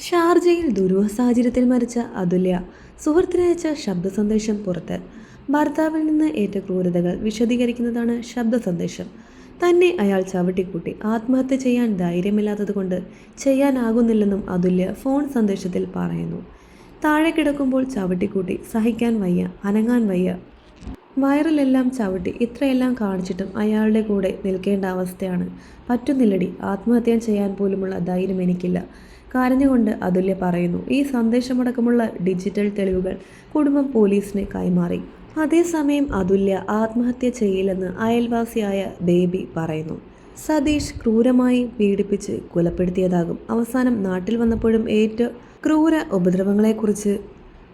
ഷാർജയിൽ ദുരൂഹ സാഹചര്യത്തിൽ മരിച്ച അതുല്യ സുഹൃത്തിനയച്ച ശബ്ദ സന്ദേശം പുറത്ത് ഭർത്താവിൽ നിന്ന് ഏറ്റ ക്രൂരതകൾ വിശദീകരിക്കുന്നതാണ് ശബ്ദ സന്ദേശം തന്നെ അയാൾ ചവിട്ടിക്കൂട്ടി ആത്മഹത്യ ചെയ്യാൻ ധൈര്യമില്ലാത്തതുകൊണ്ട് ചെയ്യാനാകുന്നില്ലെന്നും അതുല്യ ഫോൺ സന്ദേശത്തിൽ പറയുന്നു. താഴെ കിടക്കുമ്പോൾ ചവിട്ടിക്കൂട്ടി സഹിക്കാൻ വയ്യ അനങ്ങാൻ വയ്യ. വയറിലെല്ലാം ചവിട്ടി ഇത്രയെല്ലാം കാണിച്ചിട്ടും അയാളുടെ കൂടെ നിൽക്കേണ്ട അവസ്ഥയാണ്. പറ്റുന്നില്ലടി ആത്മഹത്യ ചെയ്യാൻ പോലുമുള്ള ധൈര്യം എനിക്കില്ല. കരഞ്ഞുകൊണ്ട് അതുല്യ പറയുന്നു ഈ സന്ദേശമടക്കമുള്ള ഡിജിറ്റൽ തെളിവുകൾ കുടുംബം പോലീസിന് കൈമാറി. അതേസമയം അതുല്യ ആത്മഹത്യ ചെയ്യില്ലെന്ന് അയൽവാസിയായ ബേബി പറയുന്നു. സതീഷ് ക്രൂരമായി പീഡിപ്പിച്ച് കൊലപ്പെടുത്തിയതാകും. അവസാനം നാട്ടിൽ വന്നപ്പോഴും ഏറ്റവും ക്രൂര ഉപദ്രവങ്ങളെക്കുറിച്ച്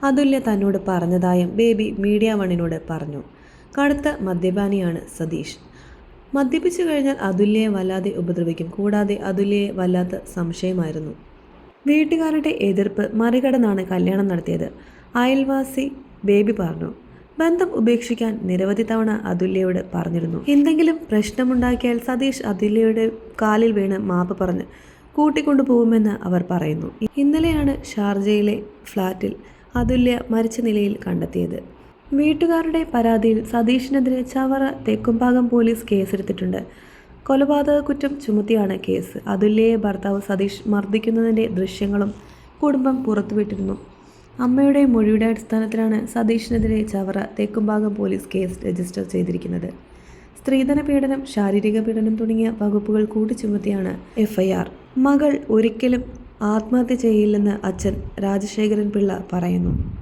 അതുല്യ തന്നോട് പറഞ്ഞതായും ബേബി മീഡിയ വണ്ണിനോട് പറഞ്ഞു. കടുത്ത മദ്യപാനിയാണ് സതീഷ്. മദ്യപിച്ചു കഴിഞ്ഞാൽ അതുല്യയെ വല്ലാതെ ഉപദ്രവിക്കും. കൂടാതെ അതുല്യയെ വല്ലാത്ത സംശയമായിരുന്നു. വീട്ടുകാരുടെ എതിർപ്പ് മറികടന്നാണ് കല്യാണം നടത്തിയത്. അയൽവാസി ബേബി പറഞ്ഞു ബന്ധം ഉപേക്ഷിക്കാൻ നിരവധി തവണ അതുല്യയോട് പറഞ്ഞിരുന്നു. എന്തെങ്കിലും പ്രശ്നമുണ്ടാക്കിയാൽ സതീഷ് അതുല്യയുടെ കാലിൽ വീണ് മാപ്പ് പറഞ്ഞ് കൂട്ടിക്കൊണ്ടു പോകുമെന്ന് അവർ പറയുന്നു. ഇന്നലെയാണ് ഷാർജയിലെ ഫ്ലാറ്റിൽ അതുല്യ മരിച്ച നിലയിൽ കണ്ടെത്തിയത്. വീട്ടുകാരുടെ പരാതിയിൽ സതീഷിനെതിരെ ചവറ തെക്കുംഭാഗം പോലീസ് കേസെടുത്തിട്ടുണ്ട്. കൊലപാതക കുറ്റം ചുമത്തിയാണ് കേസ്. അതുല്യയെ ഭർത്താവ് സതീഷ് മർദ്ദിക്കുന്നതിന്റെ ദൃശ്യങ്ങളും കുടുംബം പുറത്തുവിട്ടിരുന്നു. അമ്മയുടെ മൊഴിയുടെ അടിസ്ഥാനത്തിലാണ് സതീഷിനെതിരെ Chavara Thekkumbhagam police case register ചെയ്തിരിക്കുന്നത്. സ്ത്രീധന പീഡനം ശാരീരിക പീഡനം തുടങ്ങിയ വകുപ്പുകൾ കൂടി ചുമത്തിയാണ് എഫ്ഐആർ. മകൾ ഒരിക്കലും ആത്മഹത്യ ചെയ്യില്ലെന്ന് അച്ഛൻ രാജശേഖരൻ പിള്ള പറയുന്നു.